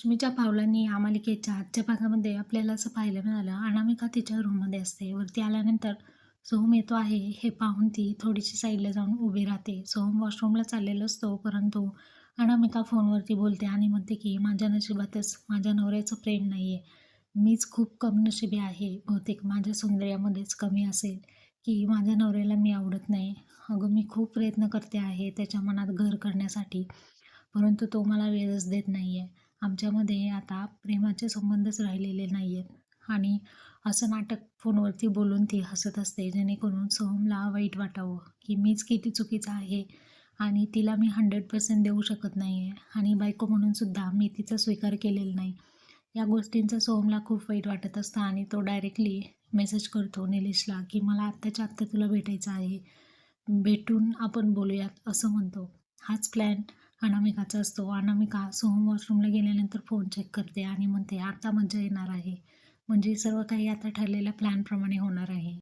लक्ष्मीच्या पावलांनी या मालिकेच्या आजच्या भागामध्ये आपल्याला असं पाहायला मिळालं. अनामिका तिच्या रूममध्ये असते. वरती आल्यानंतर सोहम येतो आहे. हे पाहून ती थोडीशी साईडला जाऊन उभी राहते. सोहम वॉशरूमला चाललेला असतो परंतु अनामिका फोनवरती बोलते आणि म्हणते की माझ्या नशिबातच माझ्या नवऱ्याचं प्रेम नाही आहे मीच खूप कम नशिबी आहे. बहुतेक माझ्या सौंदर्यामध्येच कमी असेल की माझ्या नवऱ्याला मी आवडत नाही. अगं मी खूप प्रयत्न करते आहे त्याच्या मनात घर करण्यासाठी परंतु तो मला वेळच देत नाही आहे आमच्यामध्ये आता प्रेमाचे संबंधच राहिलेले नाही आहेत आणि असं नाटक फोनवरती बोलून ती हसत असते जेणेकरून सोहमला वाईट वाटावं की मीच किती चुकीचं आहे आणि तिला मी हंड्रेड पर्सेंट देऊ शकत नाही आहे आणि बायको म्हणूनसुद्धा मी तिचा स्वीकार केलेला नाही. या गोष्टींचा सोहमला खूप वाईट वाटत असतं आणि तो डायरेक्टली मेसेज करतो निलेशला की मला आत्ताच्या आत्ता तुला भेटायचं आहे. भेटून आपण बोलूयात असं म्हणतो. हाच प्लॅन अनामिकाचा असतो. अनामिका सोहम वॉशरूमला गेल्यानंतर फोन चेक करते आणि म्हणते आता मजा येणार आहे. म्हणजे सर्व काही आता ठरलेल्या प्लॅनप्रमाणे होणार आहे.